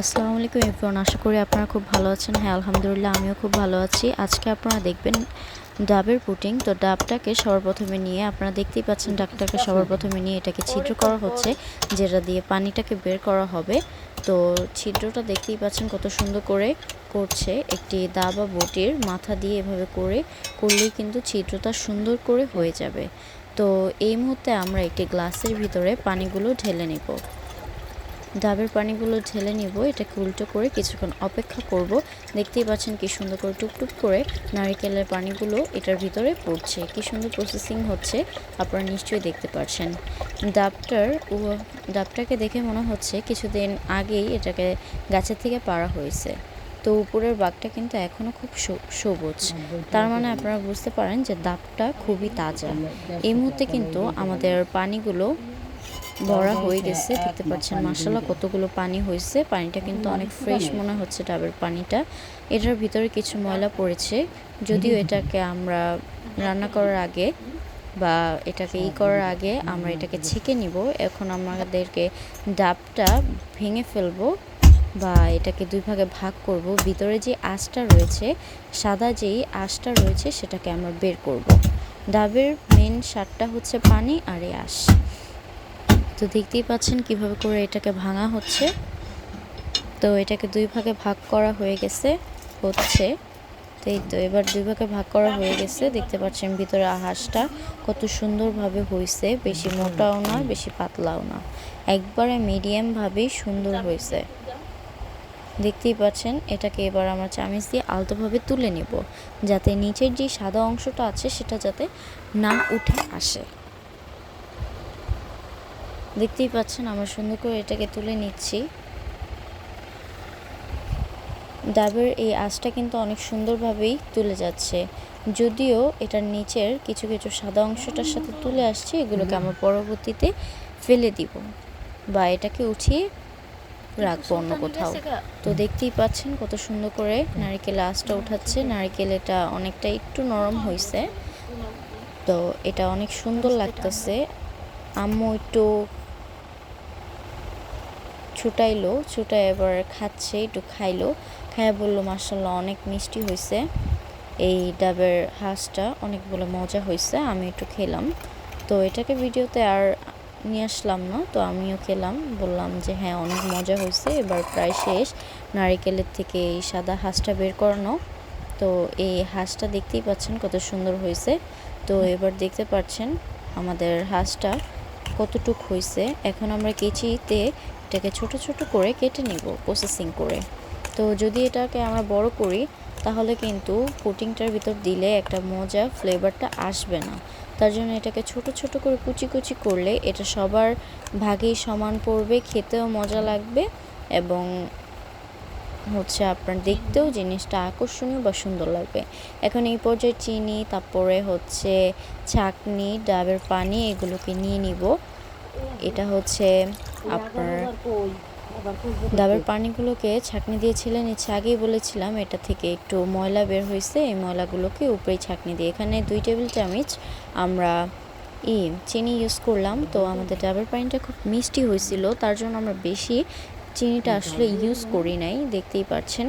আসসালামু আলাইকুম এভরিওয়ান, আশা করি আপনারা খুব ভালো আছেন। হ্যাঁ আলহামদুলিল্লাহ, আমিও খুব ভালো আছি। আজকে আপনারা দেখবেন ডাবের পুটিং। তো ডাবটাকে সবার প্রথমে নিয়ে আপনারা দেখতেই পাচ্ছেন ডাবটাকে সবার প্রথমে নিয়ে এটাকে ছিদ্র করা হচ্ছে, যেটা দিয়ে পানিটাকে বের করা হবে। তো ছিদ্রটা দেখতেই পাচ্ছেন কত সুন্দর করে করছে একটি দা বা বটির মাথা দিয়ে এভাবে করে, করলেই কিন্তু ছিদ্রটা সুন্দর করে হয়ে যাবে। তো এই মুহূর্তে আমরা একটি গ্লাসের ভিতরে পানিগুলো ঢেলে নেব। ডাবের পানিগুলো ঢেলে নিব, এটাকে উল্টো করে কিছুক্ষণ অপেক্ষা করব। দেখতেই পাচ্ছেন কি সুন্দর করে টুপটুপ করে নারিকেলের পানিগুলো এটার ভিতরে পড়ছে। কি সুন্দর প্রসেসিং হচ্ছে, আপনারা নিশ্চয়ই দেখতে পাচ্ছেন ডাবটার ডাবটাকে দেখে মনে হচ্ছে কিছুদিন আগেই এটাকে গাছের থেকে পাড়া হয়েছে। তো উপরের বাঘটা কিন্তু এখনও খুব সবুজ। তার মানে আপনারা বুঝতে পারেন যে ডাবটা খুবই তাজা। এই মুহূর্তে কিন্তু আমাদের পানিগুলো ভরা হয়ে গেছে দেখতে পাচ্ছেন মাসাল্লাহ কতগুলো পানি হয়েছে। পানিটা কিন্তু অনেক ফ্রেশ মনে হচ্ছে ডাবের পানিটা। এটার ভিতরে কিছু ময়লা পড়েছে যদিও এটাকে আমরা রান্না করার আগে বা এটাকে ই করার আগে আমরা এটাকে ছেঁকে নিব। এখন আমাদেরকে ডাবটা ভেঙে ফেলব বা এটাকে দুই ভাগে ভাগ করব। ভিতরে যে আঁশটা রয়েছে সাদা যেই আঁশটা রয়েছে সেটাকে আমরা বের করব। ডাবের মেন স্বাদটা হচ্ছে পানি আর এই আঁশ। তো দেখতেই পাচ্ছেন কীভাবে করে এটাকে ভাঙা হচ্ছে। তো এটাকে দুই ভাগে ভাগ করা হয়ে গেছে, হচ্ছে। এই তো, এবার দুই ভাগে ভাগ করা হয়ে গেছে, দেখতে পাচ্ছেন ভিতরে আহাসটা কত সুন্দরভাবে হয়েছে বেশি মোটাও না, বেশি পাতলাও না। একবারে মিডিয়ামভাবেই সুন্দর হয়েছে দেখতেই পাচ্ছেন, এটাকে এবার আমরা চামিচ দিয়ে আলতোভাবে তুলে নেব, যাতে নিচের যে সাদা অংশটা আছে, সেটা যাতে না উঠে আসে। দেখতেই পাচ্ছেন আমরা সুন্দর করে এটাকে তুলে নিচ্ছি। ডাবের এই আঁচটা কিন্তু অনেক সুন্দরভাবেই তুলে যাচ্ছে। যদিও এটার নিচের কিছু কিছু সাদা অংশটার সাথে তুলে আসছে এগুলোকে আমরা পরবর্তীতে ফেলে দিব বা এটাকে উঠিয়ে রাখব অন্য কোথাও। তো দেখতেই পাচ্ছেন কত সুন্দর করে নারিকেল আঁচটা উঠাচ্ছে। নারিকেল এটা অনেকটা একটু নরম হয়েছে তো এটা অনেক সুন্দর লাগতেছে। আম্মু একটু ছুটাইলো, ছুটাই এবার খাচ্ছে, একটু খাইলো। খাইয়া বলল মার্শাল্লাহ অনেক মিষ্টি হয়েছে এই ডাবের হাঁসটা অনেকগুলো মজা হয়েছে আমি একটু খেলাম। তো এটাকে ভিডিওতে আর নিয়ে আসলাম না, তো আমিও খেলাম। বললাম যে হ্যাঁ অনেক মজা হয়েছে এবার প্রায় শেষ। নারিকেলের থেকে এই সাদা হাঁসটা বের করানো। তো এই হাঁসটা দেখতেই পাচ্ছেন কত সুন্দর হয়েছে তো এবার দেখতে পাচ্ছেন আমাদের হাঁসটা কতটুক হয়েছে এখন আমরা কেচিতে এটাকে ছোট ছোট করে কেটে নিব প্রসেসিং করে। তো যদি এটাকে আমরা বড় করি, তাহলে কিন্তু পুটিংটার ভিতর দিলে একটা মজা ফ্লেভারটা আসবে না। তার জন্য এটাকে ছোট ছোট করে কুচি কুচি করলে এটা সবার ভাগেই সমান পড়বে, খেতেও মজা লাগবে এবং হচ্ছে আপনার দেখতেও জিনিসটা আকর্ষণীয় বা সুন্দর লাগবে। এখন এই পর্যায়ে চিনি, তারপরে হচ্ছে ছাকনি, ডাবের পানি, এগুলোকে নিয়ে নিব। এটা হচ্ছে আপনার ডাবের পানিগুলোকে ছাঁকনি দিয়েছিলেন ইচ্ছে আগেই বলেছিলাম এটা থেকে একটু ময়লা বের হয়েছে। এই ময়লাগুলোকে উপরেই ছাঁকনি দিয়ে। এখানে দুই টেবিল চামচ আমরা ই চিনি ইউজ করলাম। তো আমাদের ডাবের পানিটা খুব মিষ্টি হয়েছিল। তার জন্য আমরা বেশি চিনিটা আসলে ইউজ করি নাই। দেখতেই পাচ্ছেন।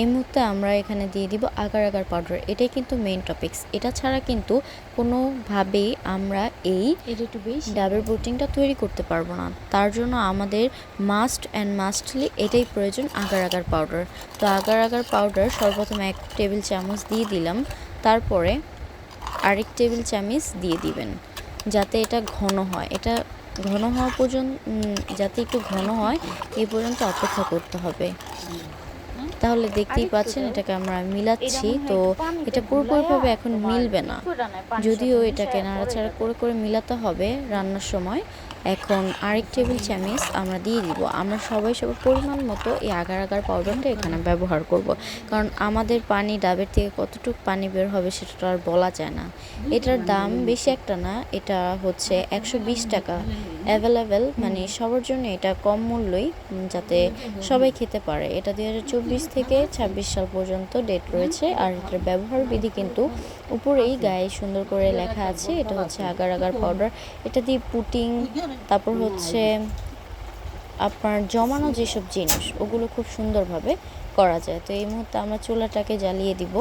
এই মুহূর্তে আমরা এখানে দিয়ে দিব আগার আগার পাউডার এটাই কিন্তু মেন টপিক্স এটা ছাড়া কিন্তু কোনোভাবেই আমরা এই ডাবের প্রোটিনটা তৈরি করতে পারব না। তার জন্য আমাদের মাস্ট অ্যান্ড মাস্টলি এটাই প্রয়োজন আগার আগার পাউডার তো আগার আগার পাউডার সর্বপ্রথম এক টেবিল চামচ দিয়ে দিলাম। তারপরে আরেক টেবিল চামচ দিয়ে দিবেন যাতে এটা ঘন হয়। এটা ঘন হওয়া পর্যন্ত যাতে একটু ঘন হয় এই পর্যন্ত অপেক্ষা করতে হবে। তাহলে দেখতেই পাচ্ছেন এটাকে আমরা মিলাচ্ছি। তো এটা পুরোপুরিভাবে এখন মিলবে না। যদিও এটাকে নাড়াচাড়া করে করে মিলাতে হবে রান্নার সময়। এখন আরেক টেবিল চামিচ আমরা দিয়ে দিব। আমরা সবাই সবার পরিমাণ মতো এই আগার আগার পাউডারটা এখানে ব্যবহার করব। কারণ আমাদের পানি ডাবের থেকে কতটুকু পানি বের হবে সেটা তো আর বলা যায় না। এটার দাম বেশি একটা না এটা হচ্ছে একশো বিশ টাকা। অ্যাভেলেবেল মানে সবার জন্য এটা কম মূল্যই যাতে সবাই খেতে পারে। এটা দু হাজার চব্বিশ থেকে ছাব্বিশ সাল পর্যন্ত ডেট রয়েছে, আর এটার ব্যবহার বিধি কিন্তু উপরেই গায়ে সুন্দর করে লেখা আছে। এটা হচ্ছে আগার আগার পাউডার এটা দিয়ে পুটিং তারপর হচ্ছে আপনার জমানো যেসব জিনিস, ওগুলো খুব সুন্দরভাবে করা যায়। তো এই মুহূর্তে আমরা চুলাটাকে জ্বালিয়ে দিব।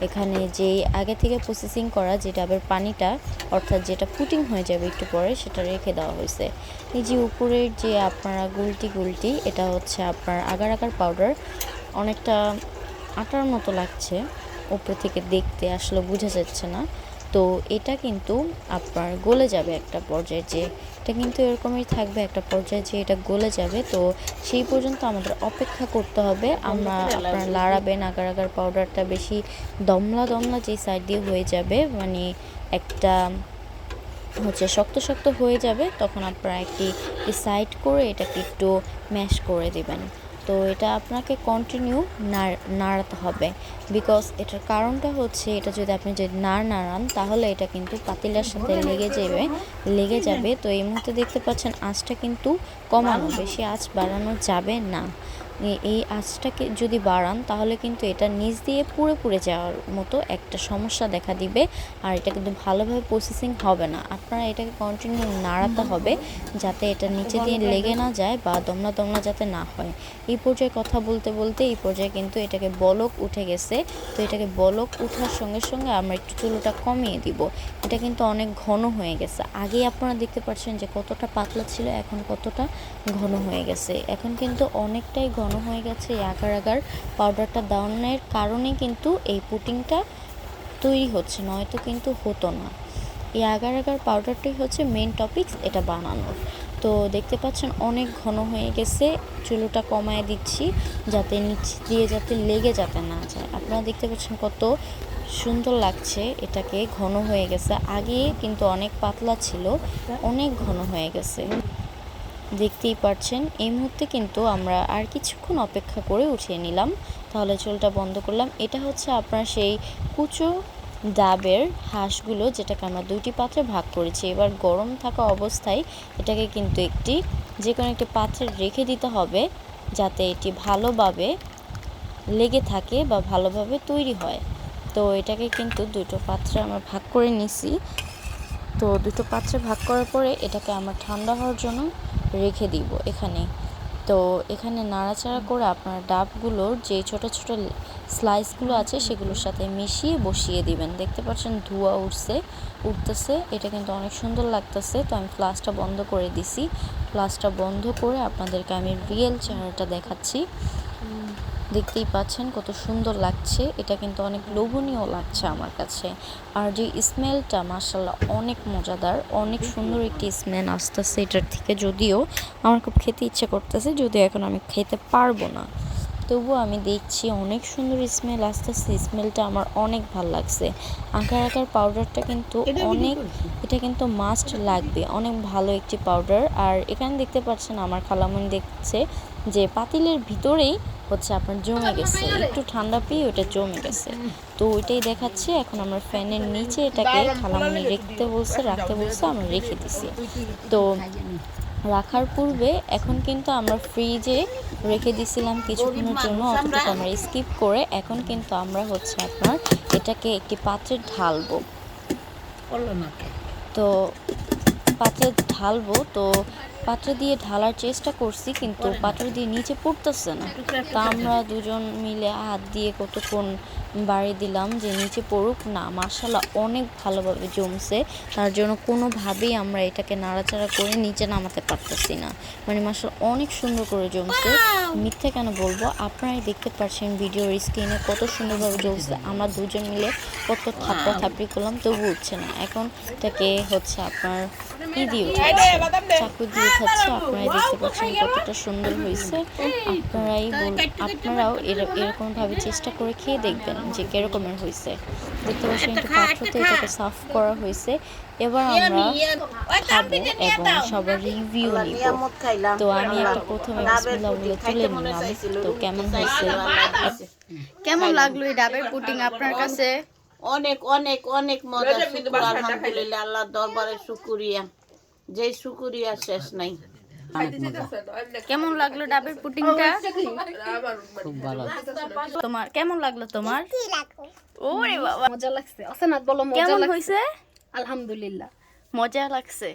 এখানে যে আগে থেকে প্রসেসিং করা যে ডাবের পানিটা, অর্থাৎ যেটা পুটিং হয়ে যাবে একটু পরে, সেটা রেখে দেওয়া হয়েছে। এই যে উপরের যে আপনারা গুলটি গুলটি, এটা হচ্ছে আপনার আগার আগার পাউডার অনেকটা আটার মতো লাগছে। উপরে থেকে দেখতে আসলে বোঝা যাচ্ছে না। তো এটা কিন্তু আপনার গলে যাবে একটা পর্যায়ে যে এটা কিন্তু এরকমই থাকবে একটা পর্যায়ে যে এটা গলে যাবে। তো সেই পর্যন্ত আমাদের অপেক্ষা করতে হবে। আমরা আপনার লাড়াবেন আগার আগার পাউডারটা বেশি দমলা দমলা যে সাইড দিয়ে হয়ে যাবে মানে একটা হচ্ছে শক্ত শক্ত হয়ে যাবে তখন আপনারা একটি সাইড করে এটাকে একটু ম্যাশ করে দিবেন। তো এটা আপনাকে কন্টিনিউ নাড়াতে হবে। বিকজ এটার কারণটা হচ্ছে, এটা যদি আপনি যদি না নাড়ান, তাহলে এটা কিন্তু পাতিলার সাথে লেগে যাবে লেগে যাবে। তো এই মুহূর্তে দেখতে পাচ্ছেন, আঁচটা কিন্তু কমানো, বেশি আঁচ বাড়ানো যাবে না। এই আঁচটাকে যদি বাড়ান তাহলে কিন্তু এটা নিচ দিয়ে পুড়ে পুড়ে যাওয়ার মতো একটা সমস্যা দেখা দিবে। আর এটা কিন্তু ভালোভাবে প্রসেসিং হবে না। আপনারা এটাকে কন্টিনিউ নাড়াতে হবে যাতে এটা নিচে দিয়ে লেগে না যায়। বা দমনা দমনা যাতে না হয়। এই পর্যায়ে কথা বলতে বলতে এই পর্যায়ে কিন্তু এটাকে বলক উঠে গেছে। তো এটাকে বলক ওঠার সঙ্গে সঙ্গে আমরা একটু চুলোটা কমিয়ে দিব। এটা কিন্তু অনেক ঘন হয়ে গেছে। আগে আপনারা দেখতে পাচ্ছেন যে কতটা পাতলা ছিল এখন কতটা ঘন হয়ে গেছে। এখন কিন্তু অনেকটাই ঘন হয়ে গেছে এই আগার আগার পাউডারটা দেওয়ানোর কারণে কিন্তু এই পুটিংটা তৈরি হচ্ছে, নয়তো কিন্তু হতো না। এই আগার আগার পাউডারটাই হচ্ছে মেন টপিকস এটা বানানোর। তো দেখতে পাচ্ছেন অনেক ঘন হয়ে গেছে, চুলোটা কমায় দিচ্ছি যাতে নিচ দিয়ে যাতে লেগে যাতে না যায়। আপনারা দেখতে পাচ্ছেন কত সুন্দর লাগছে এটাকে, ঘন হয়ে গেছে। আগে কিন্তু অনেক পাতলা ছিল, অনেক ঘন হয়ে গেছে। দেখতেই পাচ্ছেন এই মুহূর্তে কিন্তু আমরা আর কিছুক্ষণ অপেক্ষা করে উঠিয়ে নিলাম। তাহলে চুলটা বন্ধ করলাম। এটা হচ্ছে আপনার সেই কুচো ডাবের হাঁসগুলো, যেটাকে আমরা দুইটি পাত্রে ভাগ করেছি। এবার গরম থাকা অবস্থায় এটাকে কিন্তু একটি যে কোনো একটি পাত্রে রেখে দিতে হবে, যাতে এটি ভালোভাবে লেগে থাকে বা ভালোভাবে তৈরি হয়। তো এটাকে কিন্তু দুটো পাত্রে আমরা ভাগ করে নিছি। তো দুটো পাত্রে ভাগ করার পরে এটাকে আমরা ঠান্ডা হওয়ার জন্য রেখে দিব এখানে। তো এখানে নাড়াচাড়া করে আপনার ডাবগুলোর যে ছোট ছোট স্লাইসগুলো আছে সেগুলোর সাথে মিশিয়ে বসিয়ে দিবেন। দেখতে পাচ্ছেন ধোয়া উঠছে, উঠতেছে। এটা কিন্তু অনেক সুন্দর লাগতেছে। তো আমি ফ্লাসটা বন্ধ করে দিছি। ফ্লাসটা বন্ধ করে আপনাদেরকে আমি রিয়েল চেহারাটা দেখাচ্ছি। দেখতেই পাচ্ছেন কত সুন্দর লাগছে। এটা কিন্তু অনেক লোভনীয় লাগছে আমার কাছে। আর যে স্মেলটা মাসাল্লাহ অনেক মজাদার অনেক সুন্দর একটি স্মেল আসতেছে এটার থেকে। যদিও আমার খুব খেতে ইচ্ছে করতেছে যদিও এখন আমি খেতে পারব না। তবুও আমি দেখছি অনেক সুন্দর স্মেল আসতেছে। স্মেলটা আমার অনেক ভালো লাগছে। আঁকার আঁকার পাউডারটা কিন্তু অনেক এটা কিন্তু মাস্ট লাগবে। অনেক ভালো একটি পাউডার আর এখানে দেখতে পাচ্ছেন আমার খালামুনি দেখছে যে পাতিলের ভিতরেই হচ্ছে আপনার জমে গেছে। একটু ঠান্ডা পেয়ে ওটা জমে গেছে। তো ওইটাই দেখাচ্ছে এখন আমরা ফ্যানের নিচে এটাকে খালামুনি রাখতে বলছে রাখতে বলছে আমরা রেখে দিছি। তো রাখার পূর্বে এখন কিন্তু আমরা ফ্রিজে রেখে দিছিলাম কিছুক্ষণের জন্য অতটুকু আমরা স্কিপ করে এখন কিন্তু আমরা হচ্ছে আপনার এটাকে একটি পাত্রে ঢালবো। তো পাত্রে ঢালবো তো পাত্রে দিয়ে ঢালার চেষ্টা করছি, কিন্তু পাত্র দিয়ে নিচে পড়তেছে না। তা আমরা দুজন মিলে হাত দিয়ে কতক্ষণ বাড়ি দিলাম যে নিচে পড়ুক না মাসাল্লাহ অনেক ভালোভাবে জমছে। তার জন্য কোনোভাবেই আমরা এটাকে নাড়াচাড়া করে নিচে নামাতে পারতেছি না। মানে মাসাল্লাহ অনেক সুন্দর করে জমছে। মিথ্যে কেন বলব? আপনারাই দেখতে পাচ্ছেন ভিডিওর স্ক্রিনে কত সুন্দরভাবে জমছে। আমরা দুজন মিলে কত থাপড়া থাপড়ি করলাম তবু উঠছে না। এখন এটাকে হচ্ছে আপনার ই দিয়ে চাকু দিয়ে উঠাচ্ছে। আপনারাই দেখতে পাচ্ছেন কতটা সুন্দর হয়েছে। আপনারাই আপনারাও এর- এরকম ভাবে চেষ্টা করে খেয়ে দেখবেন। যে কিরকমের হয়েছে দেখতে পাচ্ছেন একটু পাত্রতে এটাকে সাফ করা হয়েছে এবার আমরা খাব এবং সবার রিভিউ নিব। তো আমি একটা প্রথমে বিসমিল্লাহ বলে তুলে নিলাম। তো কেমন হয়েছে কেমন লাগল এই ডাবের পুটিং আপনার কাছে? অনেক অনেক অনেক মজা। আলহামদুলিল্লাহ আল্লাহ দরবারে শুকুরিয়া। যে শুকুরিয়া শেষ নাই। কেমন লাগল ডাবের পুটিংটা তোমার কেমন লাগল তোমার? ওরে বাবা। মজা লাগছে। অসনাথ বলো মজা কেমন হইছে? আলহামদুলিল্লাহ। মজা লাগছে।